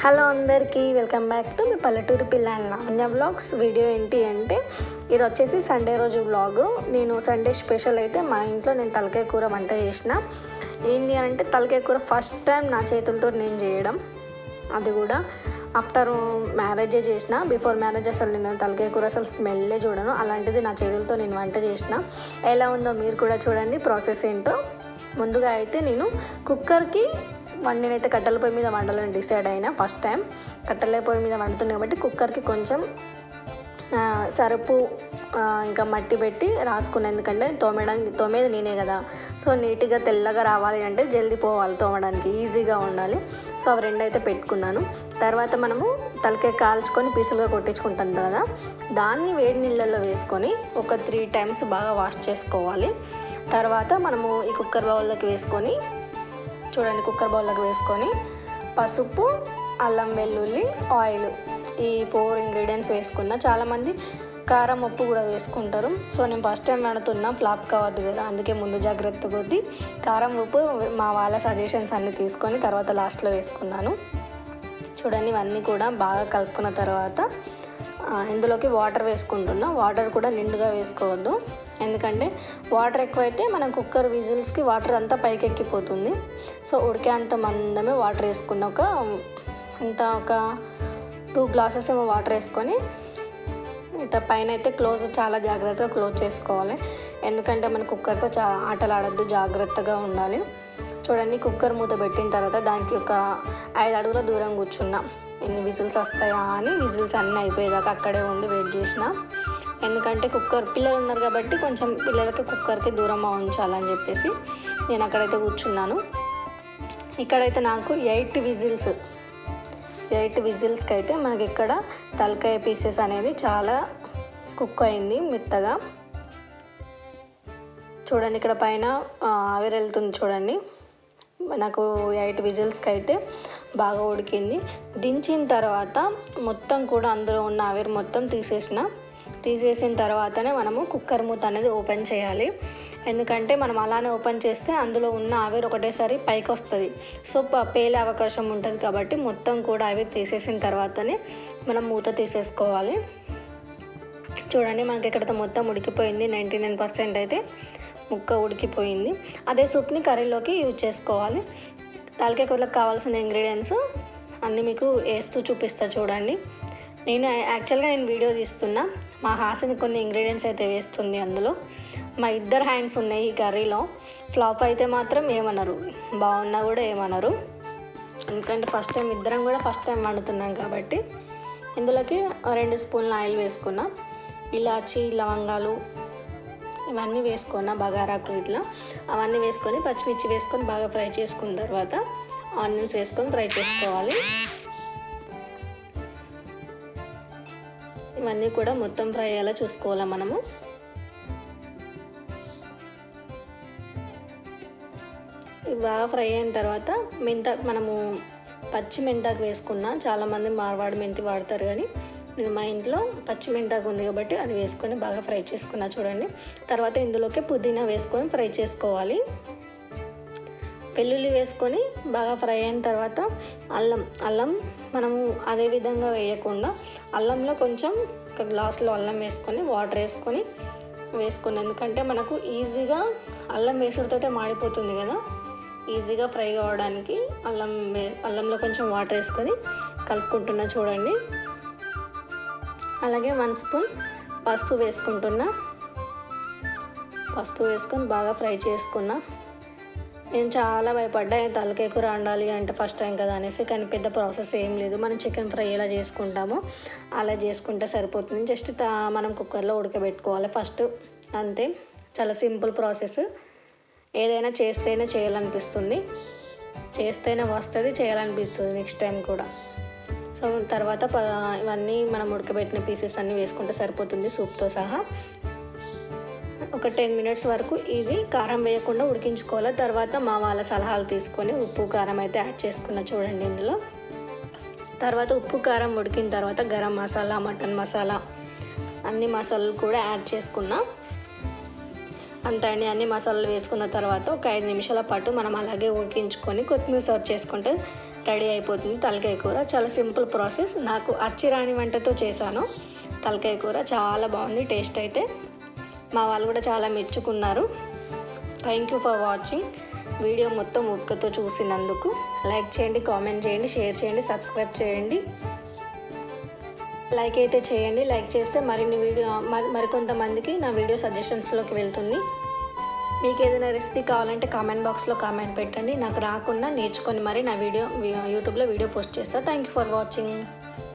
Hello అందరికీ welcome back to me పల్లెటూరు పిల్లల లావణ్య వ్లాగ్స్. వీడియో ఏంటి అంటే ఇది వచ్చేసి సండే రోజు వ్లాగ్. నేను సండే స్పెషల్ అయితే మా ఇంట్లో నేను తలకాయ కూర వంట చేసిన. ఏంటి అని అంటే తలకాయ కూర ఫస్ట్ టైం నా చేతులతో నేను చేయడం. అది కూడా ఆఫ్టర్ మ్యారేజే చేసిన. బిఫోర్ మ్యారేజ్ అసలు నేను తలకాయ కూర అసలు స్మెల్లే చూడను. అలాంటిది నా చేతులతో నేను వంట చేసిన. ఎలా ఉందో మీరు కూడా చూడండి ప్రాసెస్ ఏంటో. ముందుగా అయితే నేను కుక్కర్కి వండినైతే కట్టెల పొయ్యి మీద వండాలని డిసైడ్ అయినా ఫస్ట్ టైం. కట్టెల పొయ్యి మీద వండుతుంది కాబట్టి కుక్కర్కి కొంచెం సరుపు ఇంకా మట్టి పెట్టి రాసుకున్నాను ఎందుకంటే తోమడానికి తోమేది నేనే కదా. సో నీట్గా తెల్లగా రావాలి అంటే జల్దీ పోవాలి తోమడానికి ఈజీగా ఉండాలి. సో అవి రెండు అయితే పెట్టుకున్నాను. తర్వాత మనము తలకే కాల్చుకొని పీసులుగా కొట్టించుకుంటాం కదా. దాన్ని వేడి నీళ్ళల్లో వేసుకొని ఒక త్రీ టైమ్స్ బాగా వాష్ చేసుకోవాలి. తర్వాత మనము ఈ కుక్కర్ బౌల్లోకి వేసుకొని చూడండి కుక్కర్ బౌల్లోకి వేసుకొని పసుపు అల్లం వెల్లుల్లి ఆయిల్ ఈ ఫోర్ ఇంగ్రీడియంట్స్ వేసుకున్న. చాలామంది కారం ఉప్పు కూడా వేసుకుంటారు. సో నేను ఫస్ట్ టైం వాడుతున్నా ఫ్లాప్ కావద్దు కదా అందుకే ముందు జాగ్రత్త కొద్దీ కారం ఉప్పు మా వాళ్ళ సజెషన్స్ అన్నీ తీసుకొని తర్వాత లాస్ట్లో వేసుకున్నాను. చూడండి ఇవన్నీ కూడా బాగా కలుపుకున్న తర్వాత ఇందులోకి వాటర్ వేసుకుంటున్నా. వాటర్ కూడా నిండుగా వేసుకోవద్దు. ఎందుకంటే వాటర్ ఎక్కువైతే మనం కుక్కర్ విజిల్స్కి వాటర్ అంతా పైకెక్కిపోతుంది. సో ఉడికే అంత మందమే వాటర్ వేసుకున్న ఒక ఇంత ఒక టూ గ్లాసెస్ ఏమో వాటర్ వేసుకొని ఇట్లా పైన అయితే క్లోజ్ చాలా జాగ్రత్తగా క్లోజ్ చేసుకోవాలి. ఎందుకంటే మన కుక్కర్తో చా ఆటలాడద్దు జాగ్రత్తగా ఉండాలి. చూడండి కుక్కర్ మూత పెట్టిన తర్వాత దానికి ఒక ఐదు అడుగుల దూరం కూర్చున్నాం. ఎన్ని విజిల్స్ వస్తాయా అని విజిల్స్ అన్నీ అయిపోయేదాకా అక్కడే ఉండి వెయిట్ చేసిన. ఎందుకంటే కుక్కర్ పిల్లలు ఉన్నారు కాబట్టి కొంచెం పిల్లలకి కుక్కర్కి దూరంగా ఉంచాలని చెప్పేసి నేను అక్కడైతే కూర్చున్నాను. ఇక్కడైతే నాకు ఎయిట్ విజిల్స్ ఎయిట్ విజిల్స్కి అయితే మనకి ఇక్కడ తలకాయ పీసెస్ అనేది చాలా కుక్ అయింది మెత్తగా. చూడండి ఇక్కడ పైన ఆవిరెళ్తుంది వెళ్తుంది చూడండి. నాకు ఎయిట్ విజిల్స్కి అయితే బాగా ఉడికింది. దించిన తర్వాత మొత్తం కూడా అందులో ఉన్న ఆవిరి మొత్తం తీసేసిన. తీసేసిన తర్వాతనే మనము కుక్కర్ మూత అనేది ఓపెన్ చేయాలి. ఎందుకంటే మనం అలానే ఓపెన్ చేస్తే అందులో ఉన్న ఆవిరి ఒకటేసారి పైకి వస్తుంది. సో పేలే అవకాశం ఉంటుంది కాబట్టి మొత్తం కూడా ఆవిరి తీసేసిన తర్వాతనే మనం మూత తీసేసుకోవాలి. చూడండి మనకి ఇక్కడ మొత్తం ఉడికిపోయింది. నైంటీ నైన్ పర్సెంట్ అయితే ముక్క ఉడికిపోయింది. అదే సూప్ని కర్రీలోకి యూజ్ చేసుకోవాలి. తాలికాయ కూరలకు కావాల్సిన ఇంగ్రీడియంట్స్ అన్నీ మీకు వేస్తూ చూపిస్తా చూడండి. నేను యాక్చువల్గా నేను వీడియో తీస్తున్నా. మా హాసిని కొన్ని ఇంగ్రీడియంట్స్ అయితే వేస్తుంది అందులో. మా ఇద్దరు హ్యాండ్స్ ఉన్నాయి ఈ కర్రీలో ఫ్లాప్ అయితే మాత్రం ఏమనరు. బాగున్నా కూడా ఏమనరు. ఎందుకంటే ఫస్ట్ టైం ఇద్దరం కూడా ఫస్ట్ టైం వండుతున్నాం కాబట్టి. ఇందులోకి రెండు స్పూన్ల ఆయిల్ వేసుకున్నా. ఇలాచి లవంగాలు ఇవన్నీ వేసుకున్న బగారాకు ఇట్లా అవన్నీ వేసుకొని పచ్చిమిర్చి వేసుకొని బాగా ఫ్రై చేసుకున్న తర్వాత ఆనియన్స్ వేసుకొని ఫ్రై చేసుకోవాలి. ఇవన్నీ కూడా మొత్తం ఫ్రై అయ్యేలా చూసుకోవాలి మనము. ఇవి బాగా ఫ్రై అయిన తర్వాత మెంత మనము పచ్చి మెంతాకు వేసుకున్నా చాలామంది మార్వాడి మెంతి వాడతారు కానీ మా ఇంట్లో పచ్చి ఉంది కాబట్టి అది వేసుకొని బాగా ఫ్రై చేసుకున్నా చూడండి. తర్వాత ఇందులోకి పుదీనా వేసుకొని ఫ్రై చేసుకోవాలి. వెల్లుల్లి వేసుకొని బాగా ఫ్రై అయిన తర్వాత అల్లం అల్లం మనము అదే విధంగా వేయకుండా అల్లంలో కొంచెం ఒక గ్లాస్లో అల్లం వేసుకొని వాటర్ వేసుకొని వేసుకుని ఎందుకంటే మనకు ఈజీగా అల్లం వేసుడుతోటే మాడిపోతుంది కదా. ఈజీగా ఫ్రై కావడానికి అల్లం వే అల్లంలో కొంచెం వాటర్ వేసుకొని కలుపుకుంటున్నా చూడండి. అలాగే వన్ స్పూన్ పసుపు వేసుకుంటున్నా. పసుపు వేసుకొని బాగా ఫ్రై చేసుకున్నా. నేను చాలా భయపడ్డా తలకేకు తలకాయ కూర వండాలి అంటే ఫస్ట్ టైం కదా అనేసి కానీ పెద్ద ప్రాసెస్ ఏం లేదు. మనం చికెన్ ఫ్రై ఎలా చేసుకుంటామో అలా చేసుకుంటే సరిపోతుంది. జస్ట్ తా- మనం కుక్కర్లో ఉడకబెట్టుకోవాలి ఫస్ట్ అంతే. చాలా సింపుల్ ప్రాసెస్. ఏదైనా చేస్తేనే చేయాలనిపిస్తుంది. చేస్తేనే వస్తుంది చేయాలనిపిస్తుంది నెక్స్ట్ టైం కూడా. సో తర్వాత ప ఇవన్నీ మనం ఉడకబెట్టిన పీసెస్ అన్నీ వేసుకుంటే సరిపోతుంది సూప్తో సహా. ఒక టెన్ మినిట్స్ వరకు ఇది కారం వేయకుండా ఉడికించుకోవాలి. తర్వాత మా వాళ్ళ సలహాలు తీసుకొని ఉప్పు కారం అయితే యాడ్ చేసుకున్న చూడండి ఇందులో. తర్వాత ఉప్పు కారం ఉడికిన తర్వాత గరం మసాలా మటన్ మసాలా అన్ని మసాలాలు కూడా యాడ్ చేసుకున్నా. అంతే అండి అన్ని మసాలాలు వేసుకున్న తర్వాత ఒక ఐదు నిమిషాల పాటు మనం అలాగే ఉడికించుకొని కొత్తిమీర సర్వ్ చేసుకుంటే రెడీ అయిపోతుంది తలకాయ కూర. చాలా సింపుల్ ప్రాసెస్. నాకు అచ్చిరాని వంటతో చేశాను. తలకాయ కూర చాలా బాగుంది టేస్ట్ అయితే. మా వాళ్ళు కూడా చాలా మెచ్చుకున్నారు. Thank you for watching video మొత్తం ఉక్కతో చూసినందుకు లైక్ చేయండి కామెంట్ చేయండి షేర్ చేయండి సబ్స్క్రైబ్ చేయండి. లైక్ అయితే చేయండి. లైక్ చేస్తే మరిన్ని వీడియో మరి మరికొంతమందికి నా వీడియో సజెషన్స్లోకి వెళ్తుంది. మీకు ఏదైనా రెసిపీ కావాలంటే కామెంట్ బాక్స్లో కామెంట్ పెట్టండి. నాకు రాకుండా నేర్చుకొని మరి నా వీడియో యూట్యూబ్లో వీడియో పోస్ట్ చేస్తాను థ్యాంక్ యూ ఫర్ వాచింగ్.